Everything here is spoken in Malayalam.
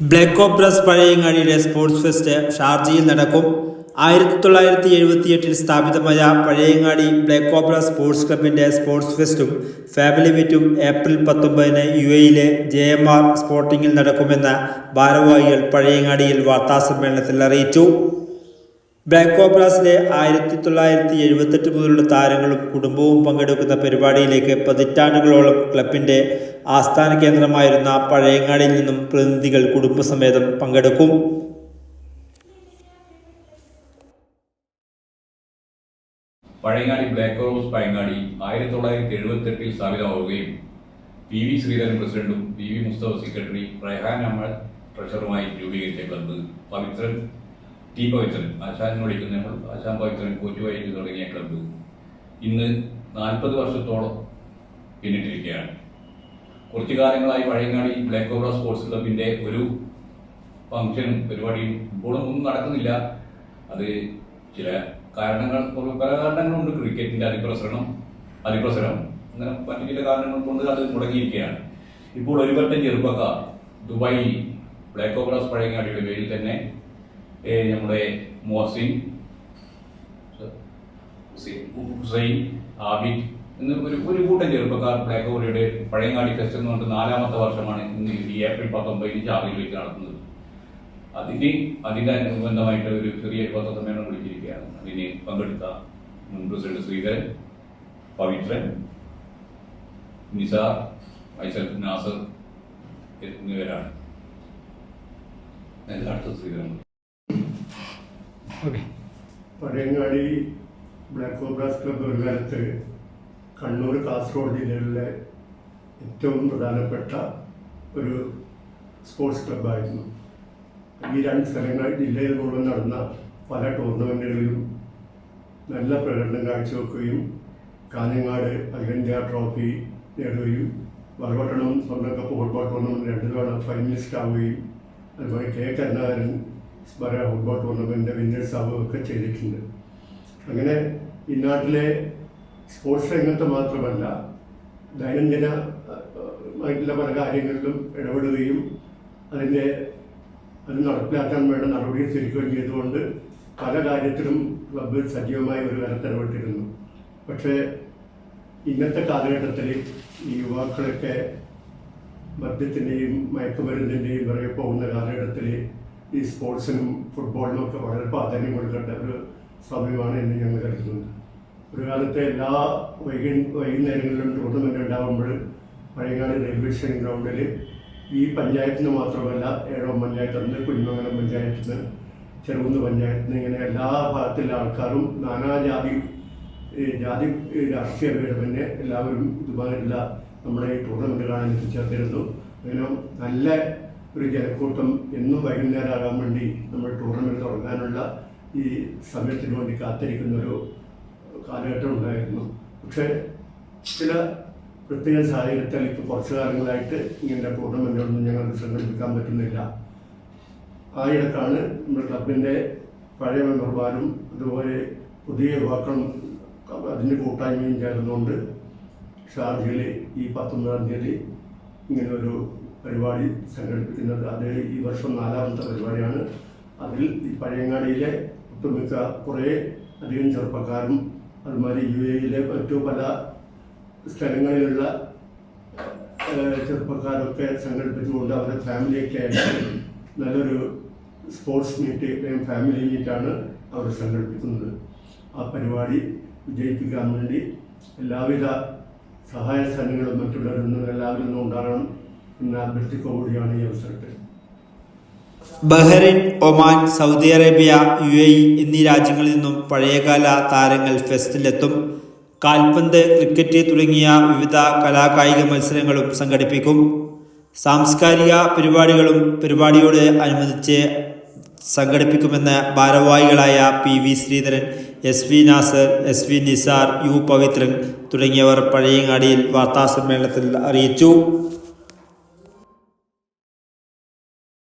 ബ്ലാക്ക് ഓപ്രസ് പഴയങ്ങാടിയുടെ സ്പോർട്സ് ഫെസ്റ്റ് ഷാർജയിൽ നടക്കും. ആയിരത്തി തൊള്ളായിരത്തി എഴുപത്തി എട്ടിൽ സ്ഥാപിതമായ പഴയങ്ങാടി ബ്ലാക്ക് ഓപ്ര സ്പോർട്സ് ക്ലബിന്റെ സ്പോർട്സ് ഫെസ്റ്റും ഫാമിലി മീറ്റും ഏപ്രിൽ പത്തൊമ്പതിന് യു എയിലെ ജെ എം ആർ സ്പോർട്ടിങ്ങിൽ നടക്കുമെന്ന് ഭാരവാഹികൾ പഴയങ്ങാടിയിൽ വാർത്താസമ്മേളനത്തിൽ അറിയിച്ചു. ബ്ലാക്ക് ഓബ്രാസിലെ ആയിരത്തി തൊള്ളായിരത്തി എഴുപത്തെട്ട് മുതലുള്ള താരങ്ങളും കുടുംബവും പങ്കെടുക്കുന്ന പരിപാടിയിലേക്ക് പതിറ്റാണ്ടുകളോളം ക്ലബിന്റെ ആസ്ഥാന കേന്ദ്രമായിരുന്ന പഴയങ്ങാടിയിൽ നിന്നും പ്രതിനിധികൾ കുടുംബസമേതം പങ്കെടുക്കും. പഴയങ്ങാടി ബ്ലാക്ക് റോസ് പഴയങ്ങാടി ആയിരത്തി തൊള്ളായിരത്തി എഴുപത്തി എട്ടിൽ സ്ഥാപിതമാവുകയും പി വി ശ്രീധരൻ പ്രസിഡന്റും P V Musthafa secretary Rehan Ahmed ട്രഷറുമായി രൂപീകരിച്ച ക്ലബ്ബ് പവിത്രൻ ടി പവിത്രൻ ആശാൻ വിളിക്കുന്ന ആശാൻ പവിത്രൻ കോച്ചുവായി തുടങ്ങിയ ക്ലബ്ബ് ഇന്ന് നാൽപ്പത് വർഷത്തോളം പിന്നിട്ടിരിക്കുകയാണ്. കുറച്ചു കാലങ്ങളായി പഴയങ്ങാടി ബ്ലാക്ക് കോബ്ര സ്പോർട്സ് ക്ലബിന്റെ ഒരു ഫംഗ്ഷനും പരിപാടിയും ഇപ്പോഴും ഒന്നും നടക്കുന്നില്ല. അത് ചില കാരണങ്ങൾ പല കാരണങ്ങളുണ്ട്. ക്രിക്കറ്റിന്റെ അതിപ്രസരണം അതിപ്രസരം അങ്ങനെ മറ്റു ചില കാരണങ്ങൾ കൊണ്ട് അത് മുടങ്ങിയിരിക്കുകയാണ്. ഇപ്പോൾ ഒരു പറ്റം ചെറുപ്പക്കാർ ദുബായി ബ്ലാക്ക് ഓബ്രാസ് പഴയങ്ങാടിയുടെ പേരിൽ തന്നെ നമ്മുടെ മോസിൻ ഹുസൈൻ ആബിദ് എന്ന് ഒരു ഒരു കൂട്ടം ചെറുപ്പക്കാർ ബ്ലാക്ക് ഹോളിയുടെ പഴയങ്ങാടി ഫെസ്റ്റ് എന്ന് പറഞ്ഞിട്ട് നാലാമത്തെ വർഷമാണ് ഇന്ന് ഈ ഏപ്രിൽ പത്തൊമ്പതിന് ചാർജിലേക്ക് വെച്ച് നടത്തുന്നത്. അതിന് അതിന്റെ അനുബന്ധമായിട്ട് ഒരു ചെറിയ പത്രസമ്മേളനം വിളിച്ചിരിക്കുകയാണ്. അതിന് പങ്കെടുത്ത മുൻ പ്രസിഡന്റ് ശ്രീധരൻ പവിത്രൻ നിസാർ വൈസൽ നാസർ എന്നിവരാണ്. അടുത്ത Sreedharan Pazhayangadi Black Cobras club ഒരു കാലത്ത് കണ്ണൂർ കാസർഗോഡ് ജില്ലകളിലെ ഏറ്റവും പ്രധാനപ്പെട്ട ഒരു സ്പോർട്സ് ക്ലബ്ബായിരുന്നു. ഈ രണ്ട് സ്ഥലങ്ങൾ ജില്ലയിൽ മുഴുവൻ നടന്ന പല ടൂർണമെന്റുകളിലും നല്ല പ്രകടനം കാഴ്ചവെക്കുകയും കാഞ്ഞങ്ങാട് അഖിലേന്ത്യാ ട്രോഫി നേടുകയും വറവട്ടണം സ്വർണ കപ്പ് ഫുട്ബോൾ ടൂർണമെന്റ് രണ്ടു തവണ ഫൈനലിസ്റ്റ് ആവുകയും അതുപോലെ കെ കരുണാകരൻ സ്മര ഫുട്ബോൾ ടൂർണമെന്റ് വിന്നേഴ്സ് ആവുകയൊക്കെ ചെയ്തിട്ടുണ്ട്. അങ്ങനെ ഈ നാട്ടിലെ സ്പോർട്സ് രംഗത്ത് മാത്രമല്ല ദൈനംദിന മറ്റുള്ള പല കാര്യങ്ങളിലും ഇടപെടുകയും അതിന്റെ അത് നടപ്പിലാക്കാൻ വേണ്ട നടപടി സ്വീകരിക്കുകയും ചെയ്തുകൊണ്ട് പല കാര്യത്തിലും ക്ലബ്ബ് സജീവമായി ഒരു കാലത്ത് ഇടപെട്ടിരുന്നു പക്ഷേ ഇന്നത്തെ കാലഘട്ടത്തിൽ ഈ യുവാക്കളൊക്കെ മദ്യത്തിന്റെയും മയക്കുമരുന്നിന്റെയും പിറകെ പോകുന്ന കാലഘട്ടത്തിൽ ഈ സ്പോർട്സിനും ഫുട്ബോളിനും ഒക്കെ വളരെ പ്രാധാന്യം കൊടുക്കേണ്ട ഒരു സമയമാണ് എന്ന് ഞങ്ങൾ കരുതുന്നത് ഒരു കാലത്തെ എല്ലാ വൈകി വൈകുന്നേരങ്ങളിലും ടൂർണമെന്റ് ഉണ്ടാകുമ്പോൾ പഴയകാല റെയിൽവേ സ്റ്റേഷൻ ഗ്രൗണ്ടിൽ ഈ പഞ്ചായത്തിന് മാത്രമല്ല ഏഴോം പഞ്ചായത്തിൽ നിന്ന് കുഞ്ഞമംഗലം പഞ്ചായത്തിൽ നിന്ന് ചെറുകുന്ന് പഞ്ചായത്തിൽ നിന്ന് ഇങ്ങനെ എല്ലാ ഭാഗത്തിലെ ആൾക്കാരും നാനാജാതി ജാതി രാഷ്ട്രീയ ഭേദമന്യേ എല്ലാവരും ഇതുപോലെയുള്ള നമ്മുടെ ഈ ടൂർണമെന്റ് കാണാൻ എത്തിച്ചേർന്നിരുന്നു അങ്ങനെ നല്ല ഒരു ജനക്കൂട്ടം എന്നും വൈകുന്നേരം ആകാൻ വേണ്ടി നമ്മൾ ടൂർണമെന്റ് തുടങ്ങാനുള്ള ഈ സമയത്തിന് വേണ്ടി കാത്തിരിക്കുന്ന ഒരു കാലഘട്ടം ഉണ്ടായിരുന്നു പക്ഷേ ചില പ്രത്യേക സാഹചര്യത്തിൽ ഇപ്പോൾ കുറച്ച് കാലങ്ങളായിട്ട് ഇങ്ങനെ ടൂർണമെന്റുകളൊന്നും ഞങ്ങൾക്ക് സംഘടിപ്പിക്കാൻ പറ്റുന്നില്ല. ആ ഇടക്കാണ് നമ്മുടെ ക്ലബിന്റെ പഴയ മെമ്പർമാരും അതുപോലെ പുതിയ യുവാക്കളും അതിന്റെ കൂട്ടായ്മയും ചേർന്നുകൊണ്ട് ഷാർജയിൽ ഈ പത്തൊമ്പതാം തീയതി ഇങ്ങനൊരു പരിപാടി സംഘടിപ്പിക്കുന്നത്. അത് ഈ വർഷം നാലാമത്തെ പരിപാടിയാണ്. അതിൽ ഈ പഴയങ്ങാടിയിലെ ഒട്ടുമിക്ക കുറേ അധികം ചെറുപ്പക്കാരും അതുമാതിരി യു എയിലെ മറ്റു പല സ്ഥലങ്ങളിലുള്ള ചെറുപ്പക്കാരൊക്കെ സംഘടിപ്പിച്ചുകൊണ്ട് അവരുടെ ഫാമിലിയൊക്കെ ആയിട്ട് നല്ലൊരു സ്പോർട്സ് മീറ്റ് ഫാമിലി മീറ്റാണ് അവർ സംഘടിപ്പിക്കുന്നത്. ആ പരിപാടി വിജയിപ്പിക്കാൻ വേണ്ടി എല്ലാവിധ സഹായ സഹനങ്ങളും മറ്റുള്ളവരിൽ നിന്നും എല്ലാവരിൽ നിന്നും ഉണ്ടാകണം എന്ന് അഭ്യർത്ഥിക്കുക കൂടിയാണ് ഈ അവസരത്തിൽ. Bahrain Oman Saudi Arabia U A എന്നീ രാജ്യങ്ങളിൽ നിന്നും പഴയകാല താരങ്ങൾ ഫെസ്റ്റിലെത്തും. കാൽപന്ത് ക്രിക്കറ്റ് തുടങ്ങിയ വിവിധ കലാകായിക മത്സരങ്ങളും സംഘടിപ്പിക്കും. സാംസ്കാരിക പരിപാടികളും പരിപാടിയോട് അനുബന്ധിച്ച് സംഘടിപ്പിക്കുമെന്ന് ഭാരവാഹികളായ P V Sreedharan S V Nasar S V Nisar U Pavithran തുടങ്ങിയവർ പഴയങ്ങാടിയിൽ വാർത്താസമ്മേളനത്തിൽ അറിയിച്ചു.